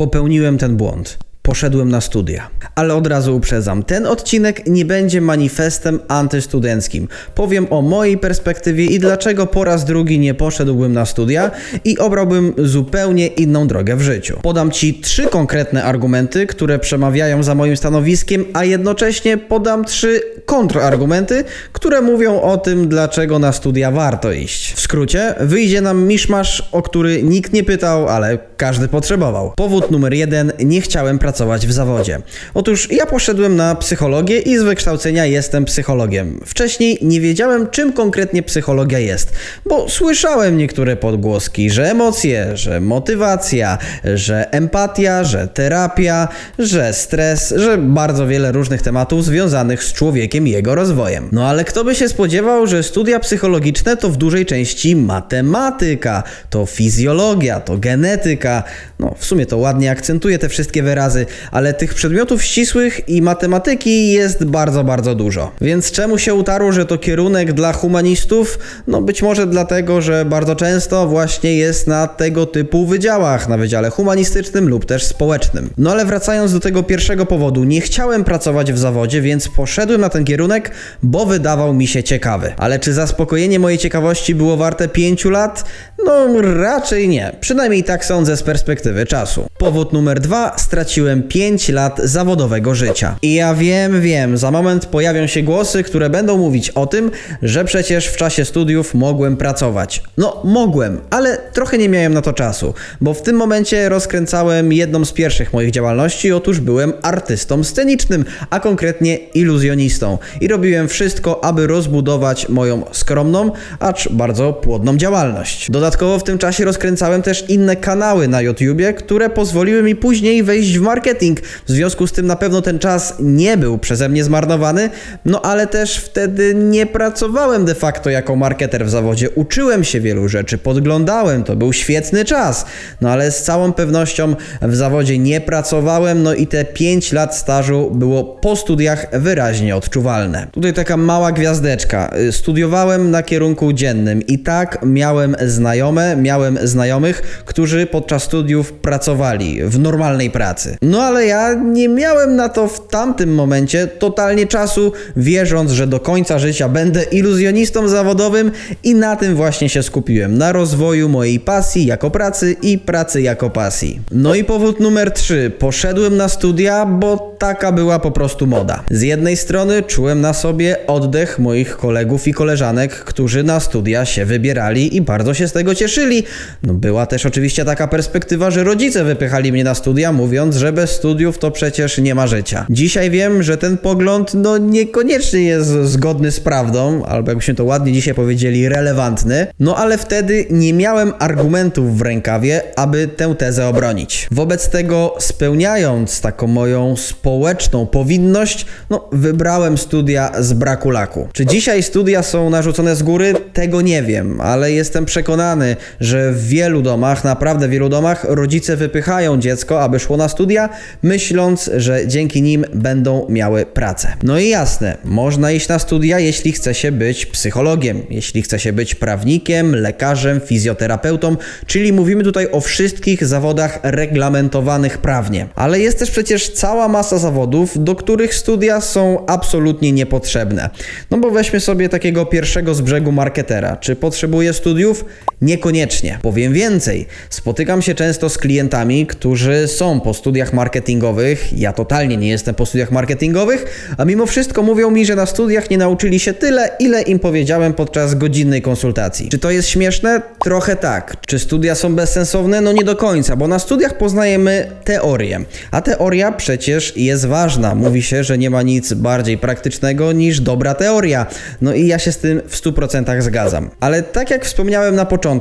popełniłem ten błąd. Poszedłem na studia. Ale od razu uprzedzam, ten odcinek nie będzie manifestem antystudenckim. Powiem o mojej perspektywie i dlaczego po raz drugi nie poszedłbym na studia i obrałbym zupełnie inną drogę w życiu. Podam Ci trzy konkretne argumenty, które przemawiają za moim stanowiskiem, a jednocześnie podam trzy kontrargumenty, które mówią o tym, dlaczego na studia warto iść. W skrócie, wyjdzie nam miszmasz, o który nikt nie pytał, ale każdy potrzebował. Powód numer jeden, nie chciałem pracować w zawodzie. Otóż ja poszedłem na psychologię i z wykształcenia jestem psychologiem. Wcześniej nie wiedziałem, czym konkretnie psychologia jest, bo słyszałem niektóre podgłoski, że emocje, że motywacja, że empatia, że terapia, że stres, że bardzo wiele różnych tematów związanych z człowiekiem i jego rozwojem. No ale kto by się spodziewał, że studia psychologiczne to w dużej części matematyka, to fizjologia, to genetyka. No, w sumie to ładnie akcentuje te wszystkie wyrazy, ale tych przedmiotów ścisłych i matematyki jest bardzo, bardzo dużo. Więc czemu się utarło, że to kierunek dla humanistów? No być może dlatego, że bardzo często właśnie jest na tego typu wydziałach, na wydziale humanistycznym lub też społecznym. No ale wracając do tego pierwszego powodu, nie chciałem pracować w zawodzie, więc poszedłem na ten kierunek, bo wydawał mi się ciekawy. Ale czy zaspokojenie mojej ciekawości było warte 5 lat? No raczej nie. Przynajmniej tak sądzę z perspektywy czasu. Powód numer dwa, straciłem 5 lat zawodowego życia. I ja wiem, wiem, za moment pojawią się głosy, które będą mówić o tym, że przecież w czasie studiów mogłem pracować. No, mogłem, ale trochę nie miałem na to czasu, bo w tym momencie rozkręcałem jedną z pierwszych moich działalności, otóż byłem artystą scenicznym, a konkretnie iluzjonistą. I robiłem wszystko, aby rozbudować moją skromną, acz bardzo płodną działalność. Dodatkowo w tym czasie rozkręcałem też inne kanały na YouTubie, które pozwoliły mi później wejść w marketing. W związku z tym na pewno ten czas nie był przeze mnie zmarnowany, no ale też wtedy nie pracowałem de facto jako marketer w zawodzie. Uczyłem się wielu rzeczy, podglądałem, to był świetny czas. No ale z całą pewnością w zawodzie nie pracowałem, no i te 5 lat stażu było po studiach wyraźnie odczuwalne. Tutaj taka mała gwiazdeczka. Studiowałem na kierunku dziennym i tak miałem znajome, miałem znajomych, którzy podczas studiów pracowali w normalnej pracy. No ale ja nie miałem na to w tamtym momencie totalnie czasu, wierząc, że do końca życia będę iluzjonistą zawodowym i na tym właśnie się skupiłem. Na rozwoju mojej pasji jako pracy i pracy jako pasji. No i powód numer 3. Poszedłem na studia, bo taka była po prostu moda. Z jednej strony czułem na sobie oddech moich kolegów i koleżanek, którzy na studia się wybierali i bardzo się z tego cieszyli. No była też oczywiście taka perspektywa, że rodzice wypychali mnie na studia, mówiąc, że bez studiów to przecież nie ma życia. Dzisiaj wiem, że ten pogląd no niekoniecznie jest zgodny z prawdą, albo jakbyśmy to ładnie dzisiaj powiedzieli, relevantny. No ale wtedy nie miałem argumentów w rękawie, aby tę tezę obronić. Wobec tego, spełniając taką moją społeczną powinność, no wybrałem studia z braku laku. Czy dzisiaj studia są narzucone z góry? Tego nie wiem, ale jestem przekonany, że w wielu domach, naprawdę w wielu domach, rodzice wypychają dziecko, aby szło na studia, myśląc, że dzięki nim będą miały pracę. No i jasne, można iść na studia, jeśli chce się być psychologiem, jeśli chce się być prawnikiem, lekarzem, fizjoterapeutą, czyli mówimy tutaj o wszystkich zawodach reglamentowanych prawnie. Ale jest też przecież cała masa zawodów, do których studia są absolutnie niepotrzebne. No bo weźmy sobie takiego pierwszego z brzegu marketera. Czy potrzebuje studiów? Niekoniecznie. Powiem więcej. Spotykam się często z klientami, którzy są po studiach marketingowych. Ja totalnie nie jestem po studiach marketingowych, a mimo wszystko mówią mi, że na studiach nie nauczyli się tyle, ile im powiedziałem podczas godzinnej konsultacji. Czy to jest śmieszne? Trochę tak. Czy studia są bezsensowne? No nie do końca, bo na studiach poznajemy teorię. A teoria przecież jest ważna. Mówi się, że nie ma nic bardziej praktycznego niż dobra teoria. No i ja się z tym w 100% zgadzam. Ale tak jak wspomniałem na początku,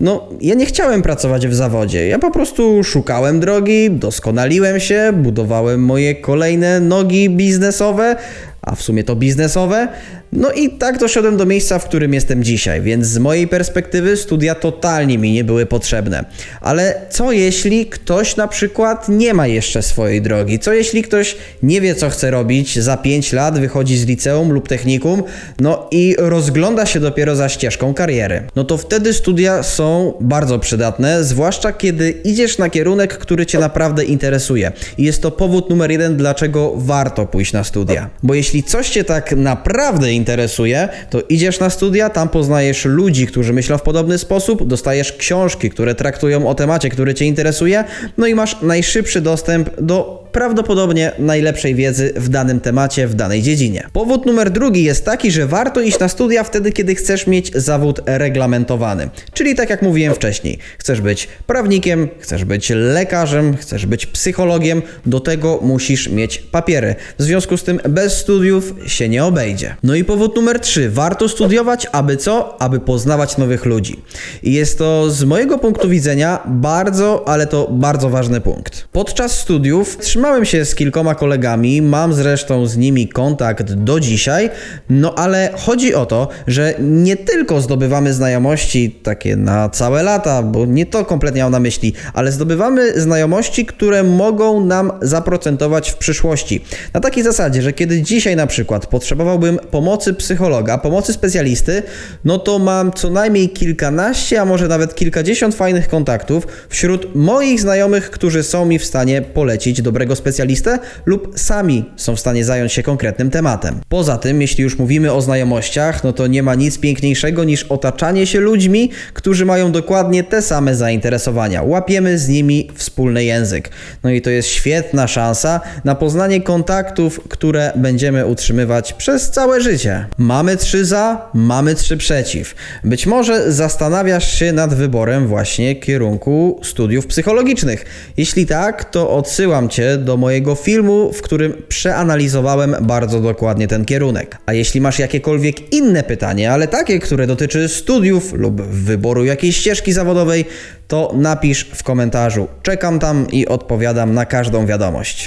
no ja nie chciałem pracować w zawodzie. Ja po prostu szukałem drogi, doskonaliłem się, budowałem moje kolejne nogi biznesowe, a w sumie to biznesowe. No i tak doszedłem do miejsca, w którym jestem dzisiaj, więc z mojej perspektywy studia totalnie mi nie były potrzebne. Ale co jeśli ktoś na przykład nie ma jeszcze swojej drogi? Co jeśli ktoś nie wie, co chce robić, za 5 lat wychodzi z liceum lub technikum, no i rozgląda się dopiero za ścieżką kariery? No to wtedy studia są bardzo przydatne, zwłaszcza kiedy idziesz na kierunek, który cię naprawdę interesuje. I jest to powód numer jeden, dlaczego warto pójść na studia. Bo jeśli coś cię tak naprawdę interesuje, to idziesz na studia, tam poznajesz ludzi, którzy myślą w podobny sposób, dostajesz książki, które traktują o temacie, który cię interesuje, no i masz najszybszy dostęp do prawdopodobnie najlepszej wiedzy w danym temacie, w danej dziedzinie. Powód numer drugi jest taki, że warto iść na studia wtedy, kiedy chcesz mieć zawód reglamentowany. Czyli tak jak mówiłem wcześniej, chcesz być prawnikiem, chcesz być lekarzem, chcesz być psychologiem, do tego musisz mieć papiery. W związku z tym bez studiów się nie obejdzie. No i powód numer trzy, warto studiować, aby co? Aby poznawać nowych ludzi. I jest to z mojego punktu widzenia bardzo, ale to bardzo ważny punkt. Podczas studiów trzymałem się z kilkoma kolegami, mam zresztą z nimi kontakt do dzisiaj, no ale chodzi o to, że nie tylko zdobywamy znajomości takie na całe lata, bo nie to kompletnie mam na myśli, ale zdobywamy znajomości, które mogą nam zaprocentować w przyszłości. Na takiej zasadzie, że kiedy dzisiaj na przykład potrzebowałbym pomocy psychologa, pomocy specjalisty, no to mam co najmniej kilkanaście, a może nawet kilkadziesiąt fajnych kontaktów wśród moich znajomych, którzy są mi w stanie polecić dobrego specjalistę lub sami są w stanie zająć się konkretnym tematem. Poza tym, jeśli już mówimy o znajomościach, no to nie ma nic piękniejszego niż otaczanie się ludźmi, którzy mają dokładnie te same zainteresowania. Łapiemy z nimi wspólny język. No i to jest świetna szansa na poznanie kontaktów, które będziemy utrzymywać przez całe życie. Mamy trzy za, mamy trzy przeciw. Być może zastanawiasz się nad wyborem właśnie kierunku studiów psychologicznych. Jeśli tak, to odsyłam Cię do mojego filmu, w którym przeanalizowałem bardzo dokładnie ten kierunek. A jeśli masz jakiekolwiek inne pytanie, ale takie, które dotyczy studiów lub wyboru jakiejś ścieżki zawodowej, to napisz w komentarzu. Czekam tam i odpowiadam na każdą wiadomość.